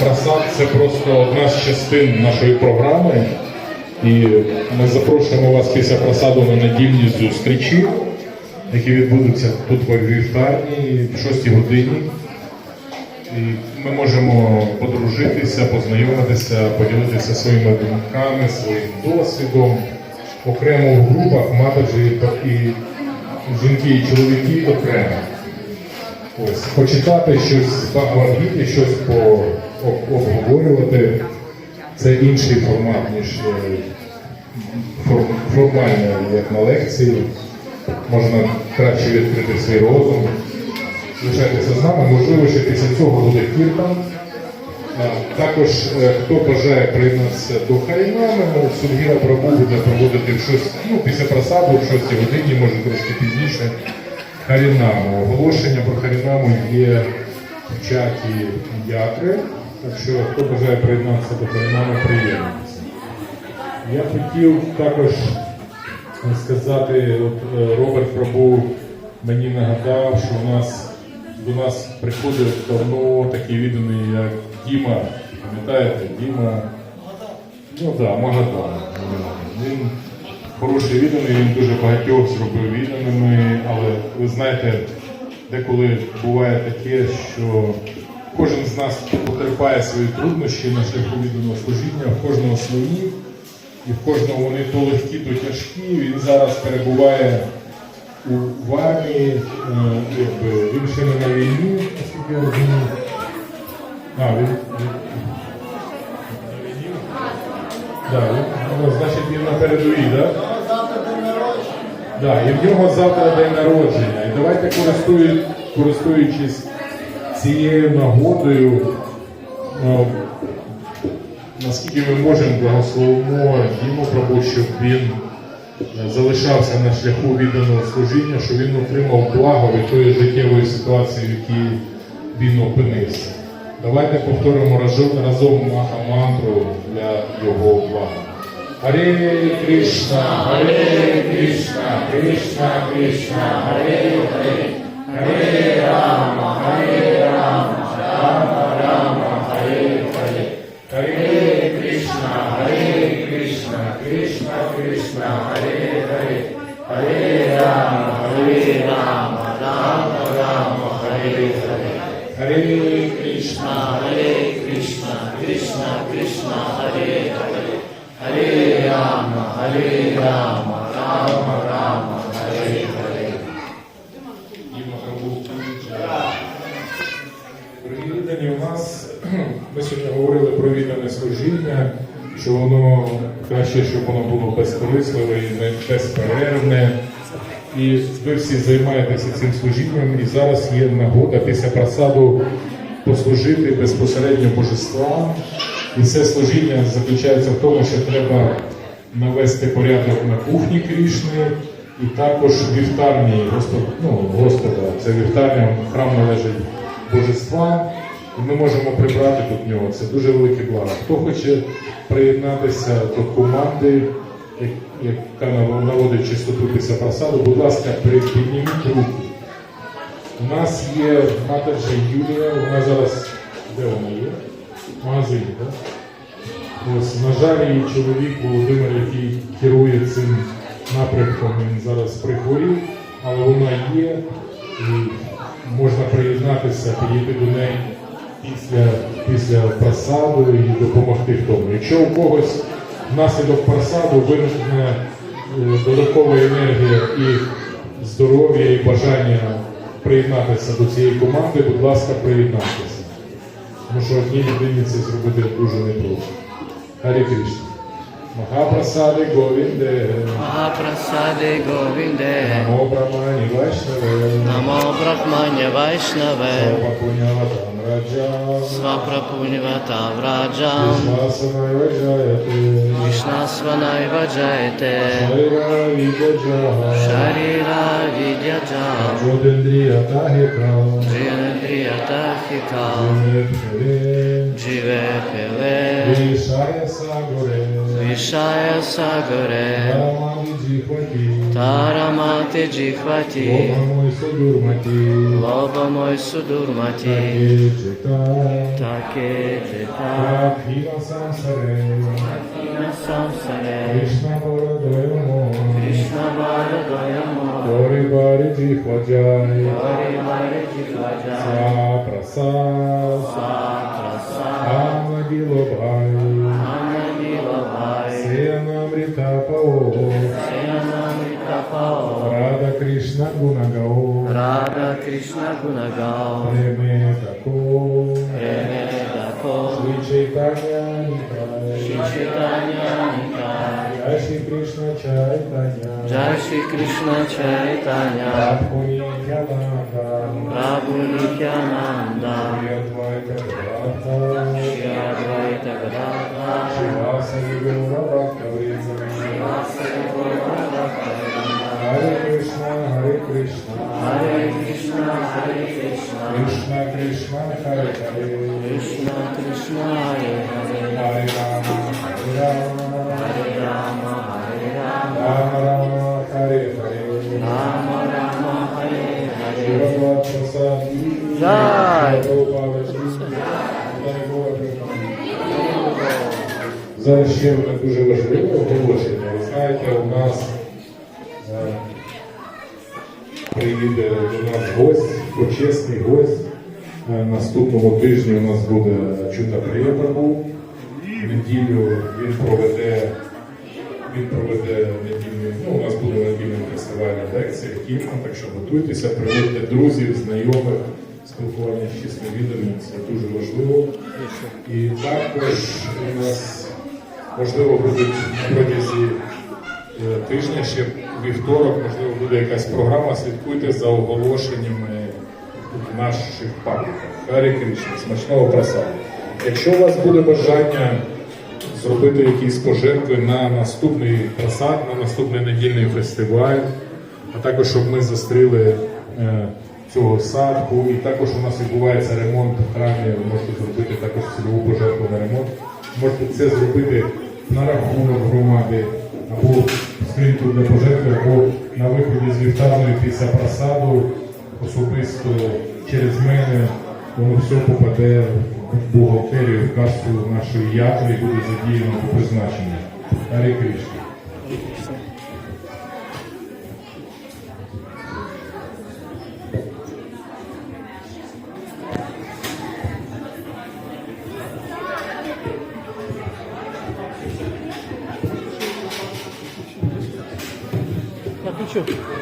просад це просто одна з частин нашої програми. І ми запрошуємо вас після просаду на недільні зустрічі, які відбудуться тут в вівтарні в 6 годині. І ми можемо подружитися, познайомитися, поділитися своїми думками, своїм досвідом. Окремо в групах матаджі і жінки і чоловіки окремо. Ось, почитати щось Бхагавадгіти, щось по, обговорювати. Це інший формат, ніж е, формально, як на лекції. Можна краще відкрити свій розум. Лишайтеся з нами, можливо, ще після цього буде кіртан. Також, е, хто бажає приєднатися до Харінами, ну, Сунгіра Прабу буде проводити щось, ну, після просаду, в 6 годині, може трошки пізніше, Харінаму. Оголошення про Харінаму є в чаті Ятри, так що хто бажає приєднатися до Харінами, приєднуйтеся. Я хотів також сказати, от е, Роберт Прабу мені нагадав, що у нас до нас приходив давно такий відданий, як Діма. Пам'ятаєте, Діма, ну так, да, Магадан. Він хороший відданий, він дуже багатьох зробив відданими, але ви знаєте, деколи буває таке, що кожен з нас потерпає свої труднощі на шляху відданого служіння, в кожного свої, і в кожного вони то легкі, то тяжкі. Він зараз перебуває у в е, він ще не на війні, я розумію. А, він, він? Да, ну, значить він на передовій, так? Да? Да, і в нього завтра день народження. І давайте користуючись цією нагодою, е, наскільки ми можемо благословимо Діму Прабу, щоб він е, залишався на шляху відданого служіння, щоб він отримав благо від тої життєвої ситуації, в якій він опинився. Давайте повторимо разом, маха-мантру для його блага. Харе Кришна, Харе Кришна, Кришна Кришна, Харе Харе, Харе Рама, Харе Харе Кришна, Кришна Кришна, Харе Харе, Харе Рама, Харе Рама, Рама Рама, Харе Харе. Діма Прабу, Привітані у нас. Ми сьогодні говорили про віддане служіння, що воно краще, щоб воно було безкорисливе і безперервне. І ви всі займаєтеся цим служінням, і зараз є нагода після просаду послужити безпосередньо божествам. І це служіння заключається в тому, що треба навести порядок на кухні Крішни і також вівтарні Господа, ну, Господа. Це вівтарня, храм належить божествам. І ми можемо прибрати тут нього. Це дуже велике благо. Хто хоче приєднатися до команди, яка нав- наводить чистоту після просаду, будь ласка, підніміть руку. У нас є матаджі Юлія, вона зараз де вона є? В магазині, так? Ось, на жаль, її чоловік Володимир, який керує цим напрямком, він зараз прихворів, але вона є і можна приєднатися, підійти до неї після, після просаду і допомогти в тому. Якщо у когось внаслідок просаду виникне е, додаткова енергія і здоров'я, і бажання приєднатися до цієї команди, будь ласка, приєднайтеся. Тому що одній людині це зробити дуже непросто. Гарі Кришна. Махапрасади Говінде. Mahaprasade Govinde Намо Брамані Вайшнаве. Namo Brahmanya Vaishnave Сова Пуняватам Раджа. Svaprapunivata Vrajam Вишвасанай Ваджаяте. Vishnasvanaiva Jayate Шайра Видяджаха. Sharira Vidyajam Джодендрія Тахікам. Jnadriyatahika Жінетхеле. Jive Pele Вишая Сагоре. Vishaya Sagare Рамані Jihvati, Taramate Jihvati, Lobhamoi Sudurmati, Lobamoj Sudurmati, Jeta, Take Jeta, Abhina Samsare, Samsare, Krishna Baladoyamo, Krishna Baladoyamo, Gori Gunagao, Radha Krishna Gunagao, Preme Tako, Preme Dako, Sri Chaitanya Nitai, Chaitanya Nikai, Jai Shri Krishna Chaitanya, Jai Shri Krishna Chaitanya, Prabhu Nityananda, Prabhu Nityananda, Krishna, Krishna, Hare Hare, Krishna Krishna, Hare Hare, Hare Rama, Hare Rama, Hare Rama, Hare Rama, Rama Rama, Hare Hare, Rama Rama, Hare Hare. Shivavad Prasad, Jai. Зараз ще одне дуже важливе оголошення. Ви знаєте, у нас е, приїде до нас гость, почесний гость. Е, Наступного тижня у нас буде Чута Препрабу. Неділю він проведе, він проведе недільний, ну, у нас буде недільний фестиваль лекція, кілька, так що готуйтеся, приводьте друзів, знайомих, спілкування з чесним це дуже важливо. І також у нас можливо будуть протязі е, тижня, ще вівторок, можливо, буде якась програма. Слідкуйте за оголошеннями в наших пабліках. Харі Кришна, смачного просаду. Якщо у вас буде бажання зробити якісь пожертви на наступний просад, на наступний недільний фестиваль, а також щоб ми застріли е, цього садку, і також у нас відбувається ремонт в храмі, ви можете зробити також цільову пожертву на ремонт. Можете це зробити на рахунок громади, або скриньку для пожертви, або на виході з вівтарної після просаду особисто через мене воно все попаде в бухгалтерію, в касу нашої ятри і буде задіяно по призначенню. Гарі Кришна. Я включу.